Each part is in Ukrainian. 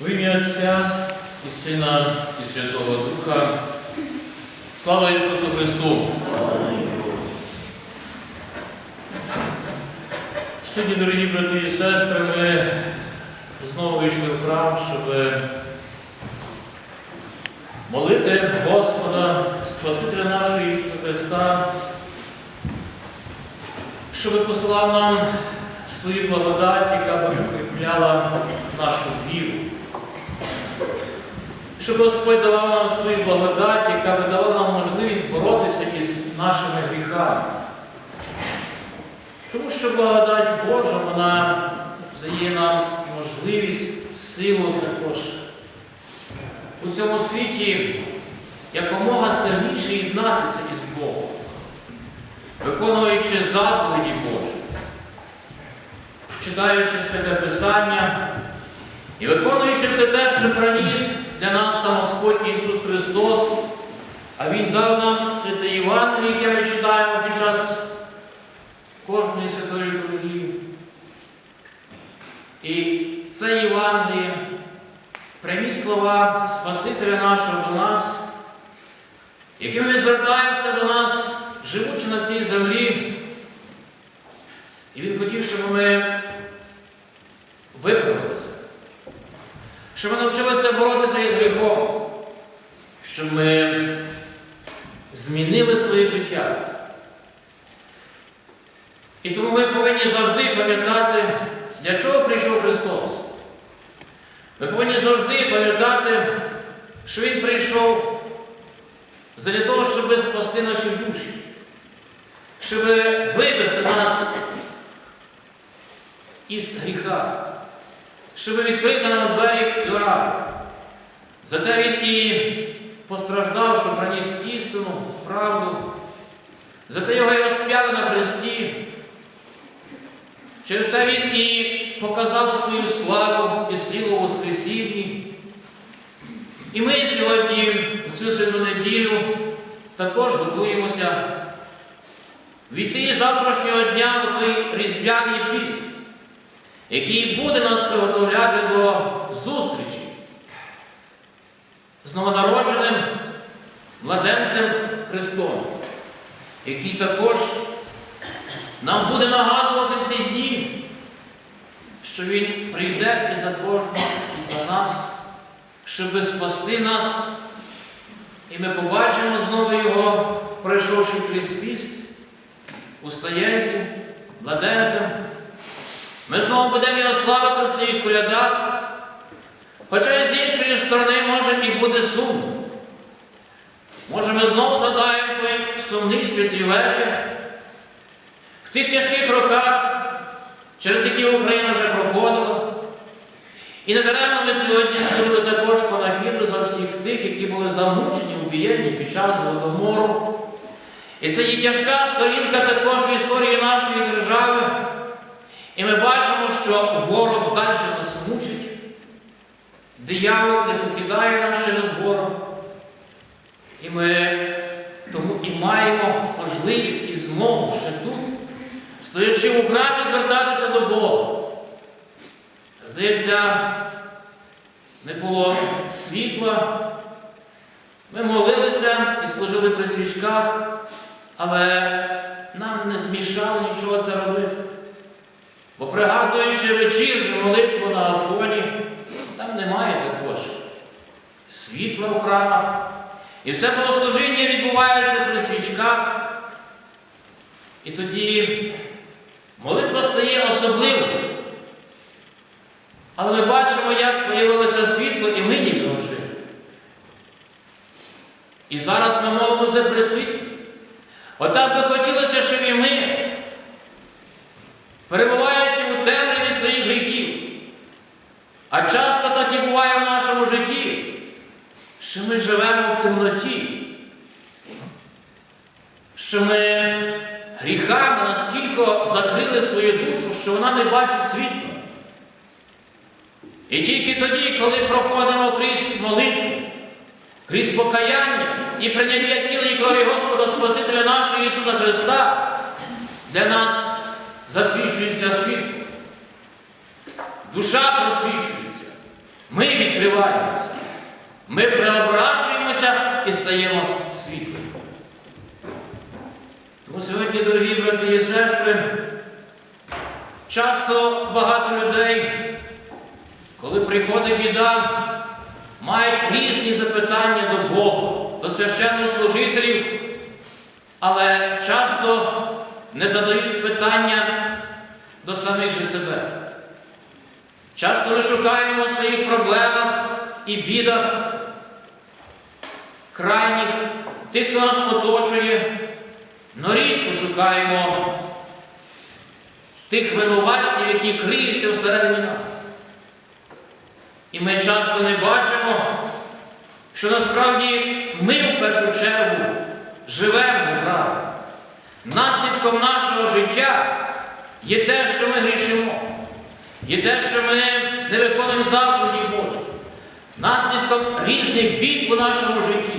В ім'я Отця і Сина і Святого Духа. Слава Ісусу Христу! Сьогодні, дорогі брати і сестри, ми знову вийшли в храм, щоб молити Господа, Спасителя нашого Ісуса Христа, щоб посилав нам свою благодать, яка б укріпляла нашу віру. Щоб Господь давав нам свою благодать, яка б давала нам можливість боротися із нашими гріхами. Тому що благодать Божа, вона дає нам можливість, силу також у цьому світі якомога сильніше єднатися із Богом, виконуючи заповіді Божі, читаючи Святе Писання і виконуючи все те, що приніс для нас сам Господь Ісус Христос, а Він дав нам святе Євангеліє, яке ми читаємо під час кожної святої літургії. І це Євангеліє, прямі слова Спасителя нашого до нас, якими ми звертаємося до нас, живучи на цій землі. І Він хотів, щоб ми виправилися, щоб ми навчилися боротися із гріхом, щоб ми змінили своє життя. І тому ми повинні завжди пам'ятати, для чого прийшов Христос. Ми повинні завжди пам'ятати, що Він прийшов для того, щоб спасти наші душі, щоб вивести нас із гріха, щоб відкрити нам двері до раю. Зате Він і постраждав, що приніс істину, правду. Зате його і розп'яли на хресті. Через те він і показав свою славу і силу у Воскресінні. І ми сьогодні, в цю святу неділю, також готуємося війти завтрашнього дня у той різдвяний піст, який буде нас приготовляти до зустрічі з новонародженим младенцем Христом, який також нам буде нагадувати в ці дні, що Він прийде і за кожного, і за нас, щоб спасти нас. І ми побачимо знову Його, пройшовши крізь піст, устаєнцем, младенцем. Ми знову будемо його славити в своїх колядах, хоча і з іншої сторони може і буде сумно. Може, ми знову згадаємо той сумний святий вечір в тих тяжких роках, через які Україна вже проходила. І недаремно ми сьогодні служили також панахіду за всіх тих, які були замучені, убієнні під час голодомору. І це є тяжка сторінка також в історії нашої держави. І ми бачимо, що ворог далі нас мучить. Диявол не покидає нас через ворог. І ми тому і маємо можливість і змогу ще тут, стоячи у храмі, звертатися до Бога. Здається, не було світла. Ми молилися і служили при свічках, але нам не змішало нічого це робити. Бо пригадуючи вечірню молитву на Афоні, там немає також світла в храмах. І все богослужіння відбувається при свічках. І тоді молитва стає особливою. Але ми бачимо, як появилося світло, і ніби ожили. І зараз ми молимося при світлі. Отак би хотілося, щоб і ми, перебуваючи у темряві своїх гріхів, а часто так і буває в нашому житті, що ми живемо в темноті, що ми гріхами наскільки закрили свою душу, що вона не бачить світла. І тільки тоді, коли проходимо крізь молитву, крізь покаяння і прийняття тіла і крові Господа Спасителя нашого Ісуса Христа, для нас засвідчується світло. Душа просвічується, ми відкриваємося, ми преображуємося і стаємо світлими. Тому сьогодні, дорогі брати і сестри, часто багато людей, коли приходить біда, мають різні запитання до Бога, до священнослужителів, але часто не задають питання до самих же себе. Часто ми шукаємо в своїх проблемах і бідах крайніх, тих, хто нас оточує, но рідко шукаємо тих винуватців, які криються всередині нас. І ми часто не бачимо, що насправді ми в першу чергу живемо неправильно. Наслідком нашого життя є те, що ми грішимо, є те, що ми не виконуємо заповіді Божі. Наслідком різних бід у нашому житті.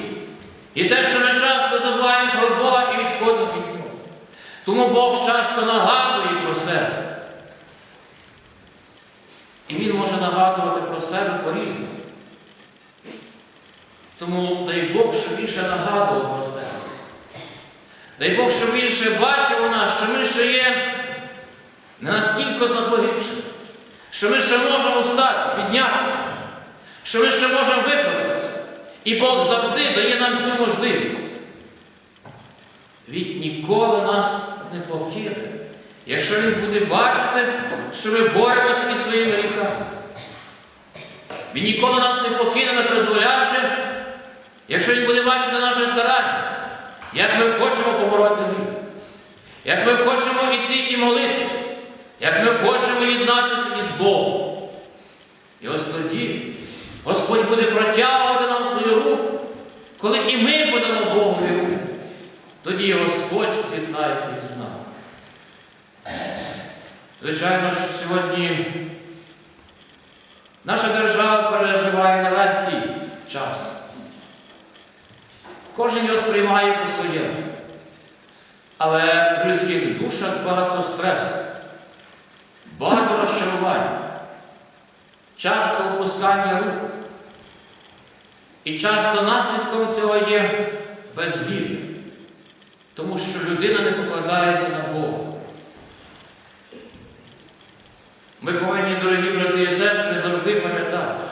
І те, що ми часто забуваємо про Бога і відходимо від Нього. Тому Бог часто нагадує про себе. І Він може нагадувати про себе по-різному. Тому дай Бог, щоб більше нагадував про себе. Дай Бог, щоб більше бачив у нас, що ми ще є не наскільки запогибшими, що ми ще можемо встати, піднятися, що ми ще можемо виправитися. І Бог завжди дає нам цю можливість. Він ніколи нас не покине, якщо Він буде бачити, що ми боремося із своїми гріхами. Він ніколи нас не покине, не призволявши, якщо Він буде бачити наше старання, як ми хочемо побороти гріх, як ми хочемо йти і молитися, як ми хочемо єднатися із Богом. І ось тоді Господь буде протягувати нам свою руку, коли і ми подамо Богові руку, тоді Господь з'єднається із нами. Звичайно, що сьогодні наша держава переживає нелегкий час. Кожен його сприймає по-своєму. Але в людських душах багато стресу, багато часто опускання рук. І часто наслідком цього є безвір'я, тому що людина не покладається на Бога. Ми повинні, дорогі брати і сестри, завжди пам'ятати,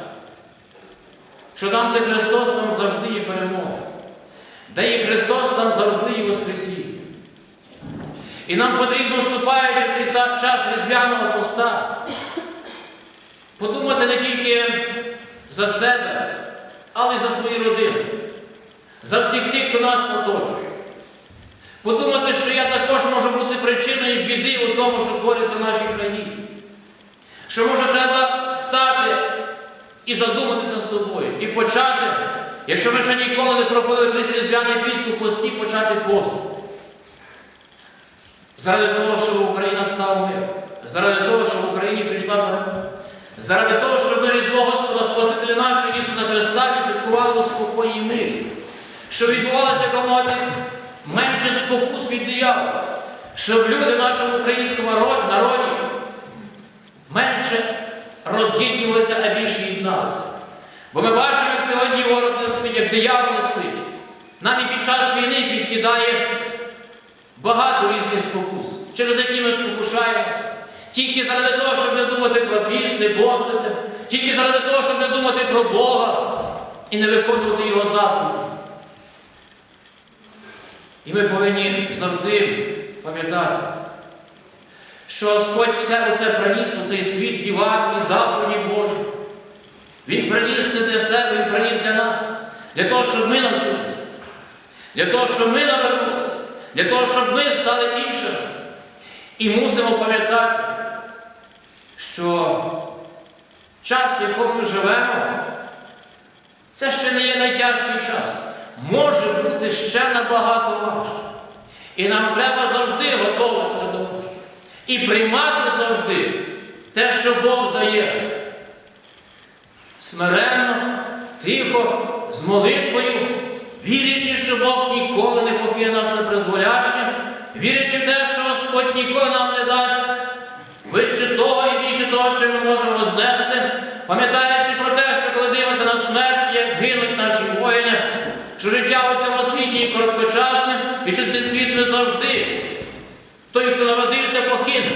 що там, де Христос, там завжди є перемога. Де є Христос, там завжди є Воскресіння. І нам потрібно, вступаючи в цей час різдвяного поста, подумати не тільки за себе, але й за свої родини, за всіх тих, хто нас оточує. Подумати, що я також можу бути причиною біди у тому, що твориться в нашій країні. Що може треба стати і задуматися над собою, і почати, якщо ми ще ніколи не проходили крізь різдвяний піст у пості, почати постити. Заради того, щоб Україна стала мир, заради того, щоб в Україні прийшла перемога, заради того, щоб ми Різдво Господа Спасителя нашого Ісуса Христа відсвяткували у спокої і мирі, щоб відбувалося якомога менше спокус від диявола, щоб люди українському народі, народі менше роз'єднувалися, а більше єдналися. Бо ми бачимо, як сьогодні ворог не спить, як диявол не спить. Нам і під час війни підкидає багато різних спокус, через які ми спокушаємося. Тільки заради того, щоб не думати про піст, не постити, тільки заради того, щоб не думати про Бога і не виконувати Його заповіді. І ми повинні завжди пам'ятати, що Господь все це приніс у цей світ Іван і заповіді Божі. Він приніс не для себе, Він приніс для нас, для того, щоб ми навчилися, для того, щоб ми навернулися, для того, щоб ми стали іншими. І мусимо пам'ятати, що час, в якому ми живемо, це ще не є найтяжчий час. Може бути ще набагато важче. І нам треба завжди готуватися до Бога. І приймати завжди те, що Бог дає. Смиренно, тихо, з молитвою, вірячи, що Бог ніколи не покине нас не призволяще, вірячи в те, що Господь ніколи нам не дасть вище того і більше того, що ми можемо знести, пам'ятаючи про те, воїне, що життя у цьому світі є короткочасним і що цей світ не завжди. Той, хто народився, покине.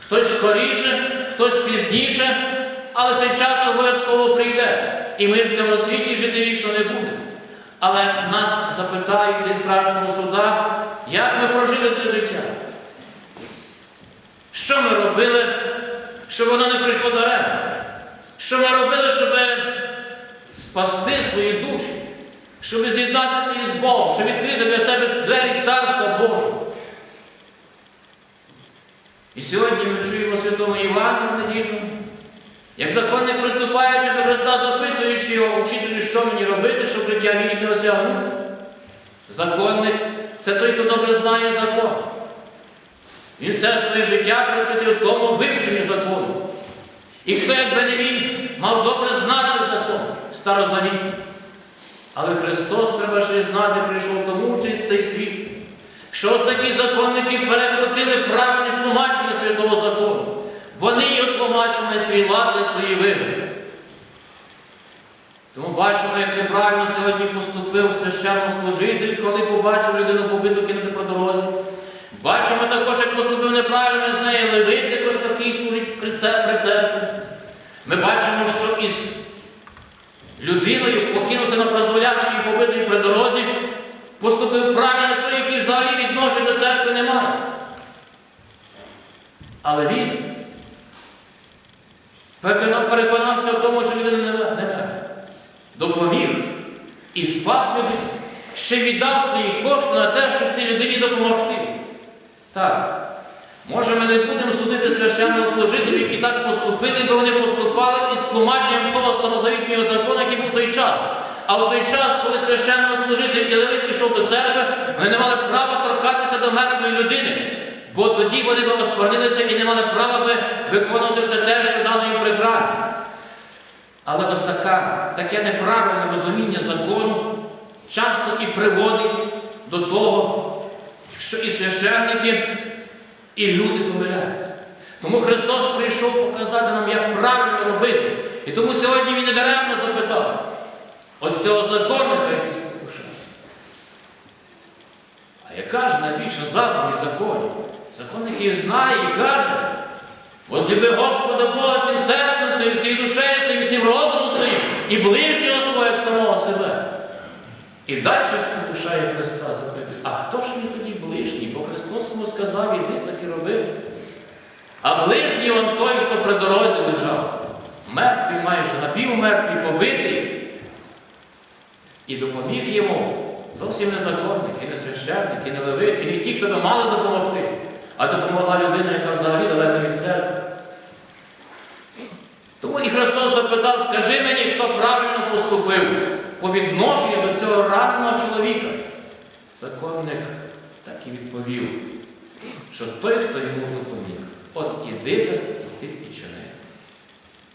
Хтось скоріше, хтось пізніше, але цей час обов'язково прийде. І ми в цьому світі жити вічно не будемо. Але нас запитають десь страшного суда, як ми прожили це життя. Що ми робили, щоб воно не прийшло даремно? Що ми робили, щоб спасти свої душі, щоб з'єднатися із Богом, щоб відкрити для себе двері Царства Божого? І сьогодні ми чуємо в Святому Івану недільному, як законник, приступаючи до Христа, запитуючи його, учителю, що мені робити, щоб життя вічне осягнути. Законник це той, хто добре знає закон. Він все своє життя присвятив тому вивченню закону. І хто, якби не він, мав добре знати закон старозавітний. Але Христос, треба ще знати, прийшов тому вчить цей світ. Що ось такі законники перекрутили правильне тлумачення святого закону. Вони його тлумачили на свій лад для свої вигоди. Тому бачимо, як неправильно сьогодні поступив священнослужитель, коли побачив людину побиту кинути по дорозі. Бачимо також, як поступив неправильно з нею левит, також такий служить при цер- церкві. Ми бачимо, що із людиною, покинути на призволящій і побитої при дорозі, поступив правильно той, який взагалі відношень до церкви не має. Але він переконався в тому, що людина не мертва. Допоміг і спас людину, ще віддав свої кошти на те, щоб цій людині допомогти. Так, може ми не будемо судити священнослужителів, які так поступили, бо вони поступали із тлумаченням того старозавітнього закону, який був той час. А в той час, коли священнослужитель і левит прийшов до церкви, вони не мали права торкатися до мертвої людини, бо тоді вони б оскорнилися і не мали права би виконувати все те, що дано їм при храмі. Але ось така, таке неправильне розуміння закону часто і приводить до того, що і священники, і люди помиляються. Тому Христос прийшов показати нам, як правильно робити. І тому сьогодні Він недаремно запитав ось цього законника, який спокушає. А яка ж найбільша заповідь законів? Законник її знає і каже, возлюби Господа Бога всім серцем своїм, всією душею своїм, всім розумом своїм і ближнього свого, як самого себе. І далі спокушає Христа запитує, а хто ж він тоді ближній? Бо Христос йому сказав, іди так і роби. А ближній он той, хто при дорозі лежав, мертвий майже, напівмертвий, побитий. І допоміг йому зовсім не законник, і не священник, і не левит, і не ті, хто би мали допомогти, а допомогла людина, яка взагалі далека від церкви. Тому і Христос запитав, скажи мені, хто правильно поступив по відношенню до цього раненого чоловіка. Законник так і відповів, що той, хто йому допоміг, от іди так, і ти і.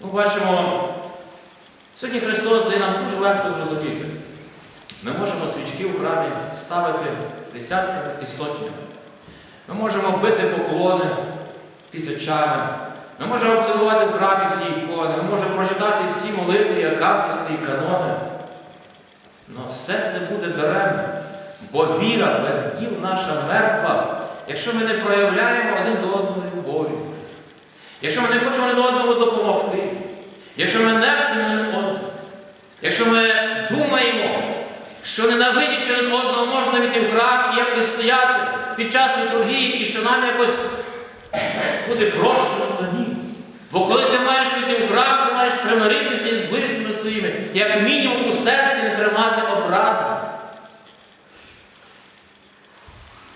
Ми бачимо, сьогодні Христос дає нам дуже легко зрозуміти. Ми можемо свічки у храмі ставити десятками і сотнями. Ми можемо бити поклони тисячами. Ми можемо обцілувати в храмі всі ікони, ми можемо прочитати всі молитви, акафісти і канони. Але все це буде даремно, бо віра без діл наша мертва, якщо ми не проявляємо один до одного любові, якщо ми не хочемо один одному допомогти, якщо ми не один одного, якщо ми думаємо, що ненавидячи один одного можна війти в храм і якось стояти під час літургії, і що нам якось буде прощено, то ні. Бо коли ти маєш йти в храм, ти маєш примиритися із ближніми своїми, як мінімум у серці не тримати образи.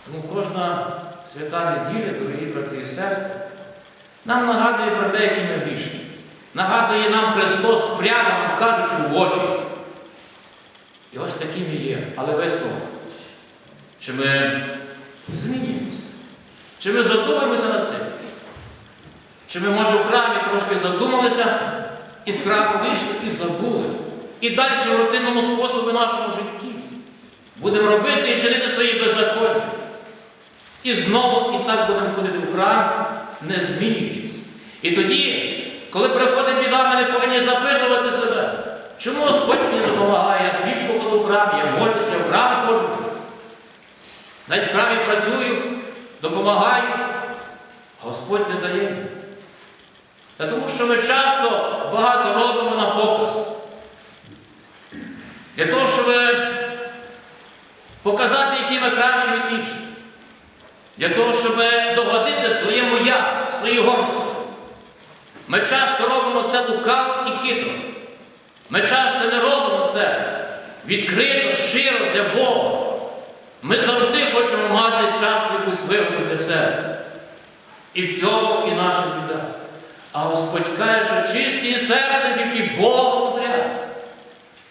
Тому кожна свята неділя, дорогі брати і сестри, нам нагадує про те, які ми грішні. Нагадує нам Христос прямо нам кажучи в очі. І ось такими є. Але висновок. Чи ми змінюємося? Чи ми задумаємося над цим? Чи ми, може, в храмі трошки задумалися і з храму вийшли і забули. І далі в рутинному способі нашому житті будемо робити і чинити свої беззаконня. І знову і так будемо ходити в храм, не змінюючись. І тоді, коли приходить біда, ми не повинні запитувати себе, Чому Господь мені допомагає? Я свічку кладу в храмі, я молюся, я в храм ходжу. Навіть в храмі працюю, допомагаю, а Господь не дає мені. Та тому що ми часто багато робимо на показ. Для того, щоб показати, які ми кращі від інших. Для того, щоб догодити своєму я, своїй гордості. Ми часто робимо це лукаво і хитро. Ми часто не робимо це відкрито, щиро для Бога. Ми завжди хочемо мати часто якусь вигоду для себе. І в цьому і наша біда. А Господь каже, що чисті серцем тільки Бог зря.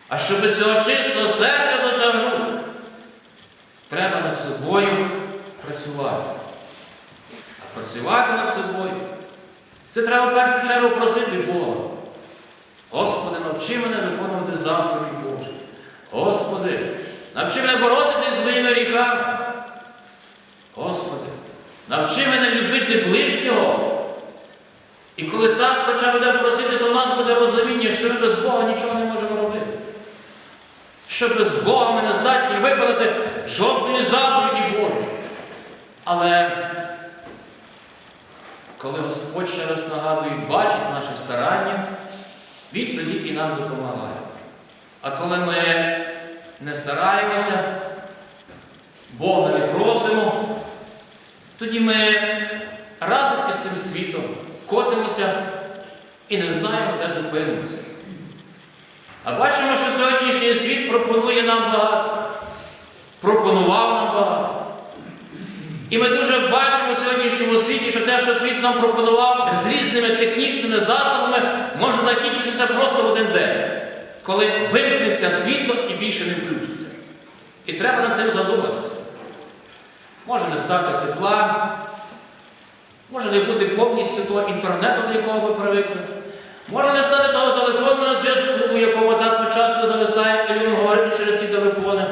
А щоб цього чистого серця досягнути, треба над собою працювати. А працювати над собою це треба в першу чергу просити Бога. Господи, навчи мене виконувати заповіді Божі. Господи, навчи мене боротися зі своїми гріхами. Господи, навчи мене любити ближнього. І коли так хоча будемо просити, то в нас буде розуміння, що ми без Бога нічого не можемо робити. Що без Бога ми не здатні виконати жодної заповіді Божої. Але коли Господь ще раз нагадує, бачить наші старання, Він тоді і нам допомагає. А коли ми не стараємося, Бога не просимо, тоді ми разом із цим світом котимося і не знаємо, де зупинимося. А бачимо, що сьогоднішній світ пропонує нам багато, пропонував нам багато. І ми дуже бачимо в сьогоднішньому світі, що те, що світ нам пропонував з різними технічними засобами, може закінчитися просто в один день, коли вимкнеться світло і більше не включиться. І треба над цим задуматися. Може не стати тепла, може не бути повністю того інтернету, до якого ми привикли. Може не стати того телефонного зв'язку, у якому так часто зависаємо і любимо говорити через ті телефони.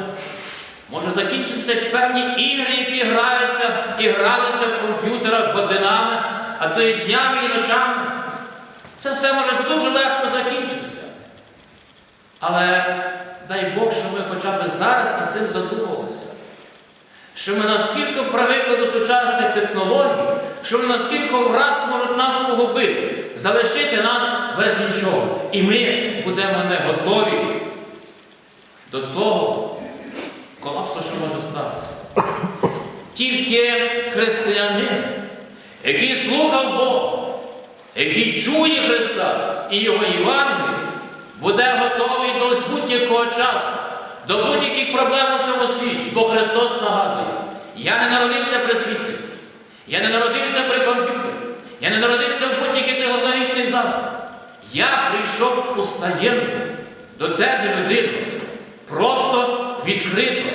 Може закінчитися певні ігри, які граються і гралися в комп'ютерах годинами, а то і днями, і ночами. Це все може дуже легко закінчитися. Але дай Бог, що ми хоча б зараз над цим задумувалися. Що ми наскільки привикли до сучасних технологій, що ми наскільки враз можуть нас погубити, залишити нас без нічого. І ми будемо не готові до того колапсу, що може статися. Тільки християнин, який слухав Бога, який чує Христа і Його Євангелію, буде готовий до будь-якого часу, до будь-яких проблем у цьому світі, бо Христос нагадує, я не народився при світлі, я не народився при комп'ютері, я не народився в будь-яких технологічних засобах. Я прийшов у стаєнку до тебе, людину, просто відкрито.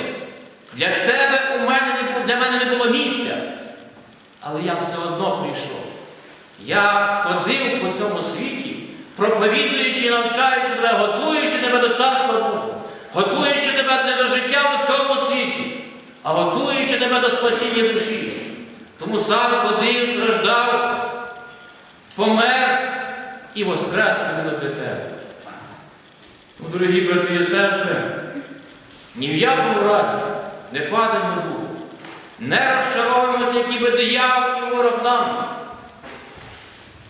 Для тебе у мене не для мене не було місця. Але я все одно прийшов. Я ходив по цьому світі, проповідуючи, навчаючи тебе, готуючи тебе до Царства Божого, готуючи тебе не до життя у цьому світі, а готуючи тебе до спасіння душі. Тому сам ходив, страждав, помер і воскрес мене для тебе. Дорогі брати і сестри, ні в якому разі не падаємо в не розчаровуємося, які би диявол і ворог нам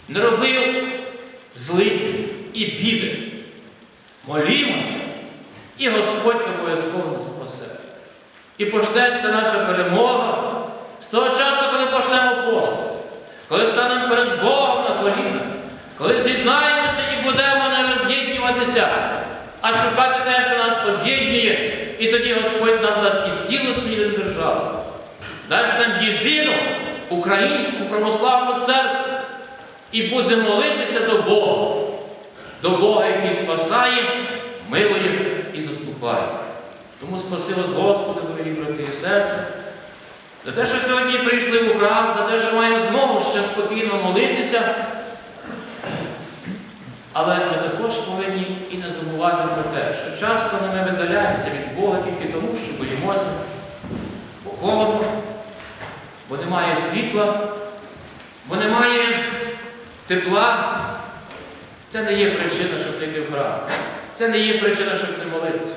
не робив злидні і біди. Молімося, і Господь обов'язково нас спасе. І почнеться наша перемога з того часу, коли почнемо постати, коли станемо перед Богом на колінах, коли з'єднаємося і будемо не роз'єднуватися, а шукати те, що нас об'єднує, і тоді Господь нам дасть і цілісну державу, дасть нам єдину українську православну церкву і буде молитися до Бога, до Бога, який спасає, милує і заступає. Тому спаси вас, Господи, дорогі брати і сестри, за те, що сьогодні прийшли у храм, за те, що маємо змогу ще спокійно молитися. Але ми також повинні і не забувати про те, що часто ми видаляємося від Бога тільки тому, що боїмося, бо холодно, бо немає світла, бо немає тепла. Це не є причина, щоб прийти в храм. це не є причина, щоб не молитися.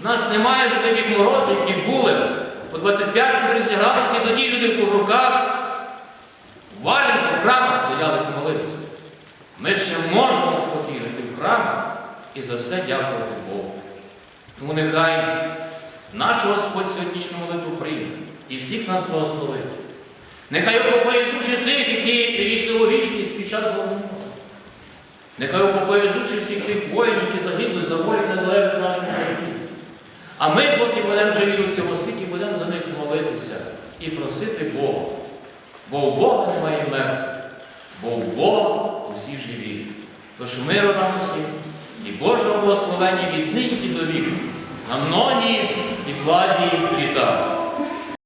У нас немає вже таких морозів, які були по 25-30 градусів, тоді люди в кожухах, в валянках, в храмах стояли помолитися. Ми ще можемо йти храм і за все дякувати Богу. Тому нехай наш Господь сьогоднішню молитву прийме і всіх нас благословить. Нехай упокоїть душі тих, які перейшли у вічність під час Голодомору. Нехай упокоїть душі всіх тих воїнів, які загибли за волю незалежно нашої країни. А ми, поки будемо живі у цьому світі, будемо за них молитися і просити Бога. Бо у Бога немає мертвих, бо у Бога усі живі. Тож миру нам усім і Божого благословення від нині і до віку, на многі і владі літа.